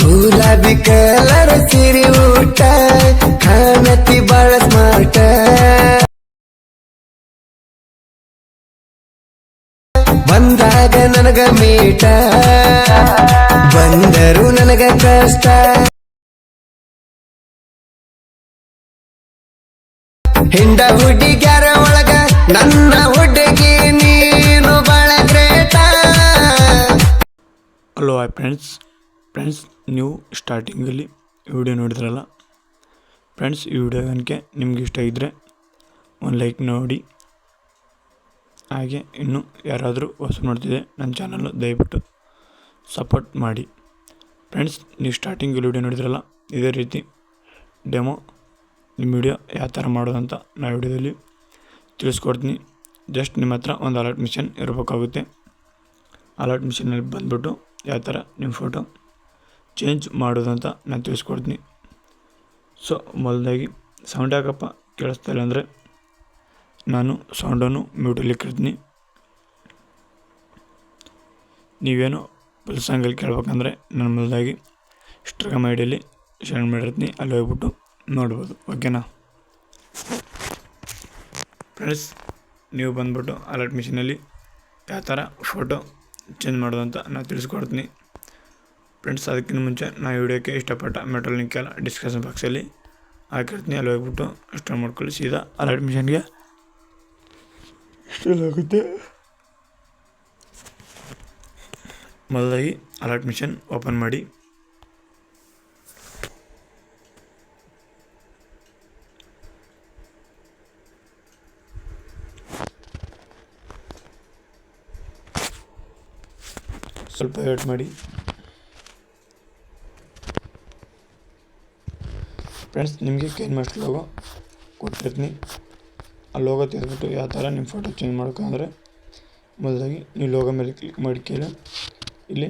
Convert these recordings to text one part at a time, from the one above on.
ಗುಲಾಬಿ ಕಲರ್ ಸಿರಿ ಊಟ ಕಾಣತಿ ಬಾಳ ಸ್ಮಾರ್ಟ ಬಂದಾಗ ನನಗ ಮೀಟ, ಬಂದರು ನನಗ ಕಷ್ಟ. ಹಿಂಡ ಹುಡುಗ್ಯಾರ ಒಳಗ ನನ್ನ ಹುಡುಗಿ ನೀನು ಬಾಳ ಗ್ರೇಟ. ಹಲೋ ಫ್ರೆಂಡ್ಸ್ ಫ್ರೆಂಡ್ಸ್ ನೀವು ಸ್ಟಾರ್ಟಿಂಗಲ್ಲಿ ವಿಡಿಯೋ ನೋಡಿದ್ರಲ್ಲ? ಫ್ರೆಂಡ್ಸ್ ಈ ವಿಡಿಯೋ ಕనుక ನಿಮ್ಗೆ ಇಷ್ಟ ಇದ್ದರೆ ಒಂದು ಲೈಕ್ ನೋಡಿ. ಹಾಗೆ ಇನ್ನು ಯಾರಾದರೂ ಹೊಸ ನೋಡ್ತಿದೆ ನನ್ನ ಚಾನಲ್ನ ದಯವಿಟ್ಟು ಸಪೋರ್ಟ್ ಮಾಡಿ. ಫ್ರೆಂಡ್ಸ್ ನೀವು ಸ್ಟಾರ್ಟಿಂಗಲ್ಲಿ ವಿಡಿಯೋ ನೋಡಿದ್ರಲ್ಲ, ಇದೇ ರೀತಿ ಡೆಮೋ ನಿಮ್ಮ ವಿಡಿಯೋ ಯಾವ ಥರ ಮಾಡೋದಂತ ನಾ ವಿಡಿಯೋದಲ್ಲಿ ತಿಳಿಸ್ಕೊಡ್ತೀನಿ. ಜಸ್ಟ್ ನಿಮ್ಮ ಹತ್ರ ಒಂದು ಅಲರ್ಟ್ ಮಿಷನ್ ಇರಬೇಕಾಗುತ್ತೆ. ಅಲರ್ಟ್ ಮಿಷನಲ್ಲಿ ಬಂದುಬಿಟ್ಟು ಯಾವ ಥರ ನಿಮ್ಮ ಫೋಟೋ ಚೇಂಜ್ ಮಾಡೋದಂತ ನಾನು ತಿಳಿಸ್ಕೊಡ್ತೀನಿ. ಸೊ ಮೊದಲಾಗಿ ಸೌಂಡ್ ಯಾಕಪ್ಪ ಕೇಳಿಸ್ತಾ ಇಲ್ಲ ಅಂದರೆ ನಾನು ಸೌಂಡನ್ನು ಮ್ಯೂಟಲ್ಲಿ ಕಿಡ್ತೀನಿ ನೀವೇನು ಫುಲ್ ಸಾಂಗಲ್ಲಿ ಕೇಳ್ಬೇಕಂದ್ರೆ ನಾನು ಮೊದಲಾಗಿ ಇನ್ಸ್ಟಾಗ್ರಾಮ್ ಐ ಡಿಯಲ್ಲಿ ಶೇರ್ ಮಾಡಿರ್ತೀನಿ. ಅಲ್ಲಿ ಹೋಗ್ಬಿಟ್ಟು ನೋಡ್ಬೋದು. ಓಕೆನಾ ಫ್ರೆಂಡ್ಸ್ ನೀವು ಬಂದ್ಬಿಟ್ಟು ಅಲರ್ಟ್ ಮಿಷಿನಲ್ಲಿ ಯಾವ ಥರ ಫೋಟೋ ಚೇಂಜ್ ಮಾಡೋದು ಅಂತ ನಾನು ತಿಳಿಸ್ಕೊಡ್ತೀನಿ. ಫ್ರೆಂಡ್ಸ್ ಅದಕ್ಕಿಂತ ಮುಂಚೆ ನಾನು ವಿಡಿಯೋಕ್ಕೆ ಇಷ್ಟಪಟ್ಟ ಮೆಟ್ರೋಲ್ ಲಿಂಕ್ ಎಲ್ಲ ಡಿಸ್ಕ್ರಿಪ್ಷನ್ ಬಾಕ್ಸಲ್ಲಿ ಹಾಕಿರ್ತೀನಿ. ಅಲ್ಲಿ ಹೋಗ್ಬಿಟ್ಟು ಇಷ್ಟ ಮಾಡ್ಕೊಳ್ಳಿ. ಸೀದಾ ಅಲರ್ಟ್ ಅಡ್ಮಿಷನ್ಗೆ ಆಗುತ್ತೆ? ಮೊದಲಾಗಿ ಅಲರ್ಟ್ ಮಿಷನ್ ಓಪನ್ ಮಾಡಿ. ಸ್ವಲ್ಪ ವೇಟ್ ಮಾಡಿ. ಫ್ರೆಂಡ್ಸ್, ನಿಮಗೆ ಮಾಸ್ಟರ್ ಲೋಗೋ ಕೊಟ್ಟಿರ್ತೀನಿ. ಆ ಲೋಗೋ ತೆಗೆದ್ಬಿಟ್ಟು ಯಾವ ಥರ ನಿಮ್ಮ ಫೋಟೋ ಚೇಂಜ್ ಮಾಡ್ಕೊಂಡ್ರೆ ಮೊದಲಾಗಿ ನೀವು ಲೋಗೋ ಮೇಲೆ ಕ್ಲಿಕ್ ಮಾಡಿ ಕೇಳಿ. ಇಲ್ಲಿ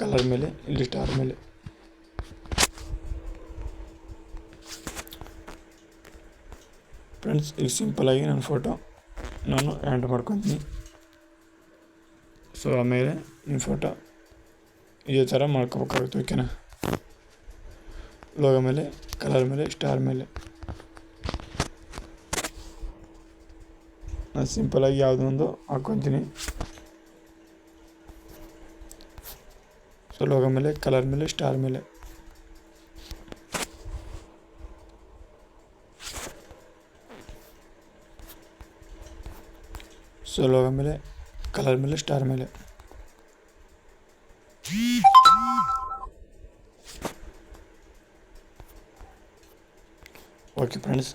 ಕಲರ್ ಮೇಲೆ, ಇಲ್ಲಿ ಸ್ಟಾರ್ ಮೇಲೆ. ಫ್ರೆಂಡ್ಸ್ ಈಗ ಸಿಂಪಲಾಗಿ ನನ್ನ ಫೋಟೋ ನಾನು ಆ್ಯಂಡ್ ಮಾಡ್ಕೊತೀನಿ. ಸೊ ಆಮೇಲೆ ನಿಮ್ಮ ಫೋಟೋ ಇದೇ ಥರ ಮಾಡ್ಕೋಬೇಕಾಗುತ್ತೆ ಓಕೆನಾ ಲೋಗೋ ಮೇಲೆ, ಕಲರ್ ಮೇಲೆ ಸ್ಟಾರ್ ಮೇಲೆ. ನಾನು ಸಿಂಪಲಾಗಿ ಯಾವುದೊಂದು ಹಾಕ್ಕೊತೀನಿ ಸೊ ಲೋಗೋ ಮೇಲೆ, ಕಲರ್ ಮೇಲೆ ಸ್ಟಾರ್ ಮೇಲೆ. ಸೊ ಲೋಗೋ ಮೇಲೆ, ಕಲರ್ ಮೇಲೆ ಸ್ಟಾರ್ ಮೇಲೆ. Okay friends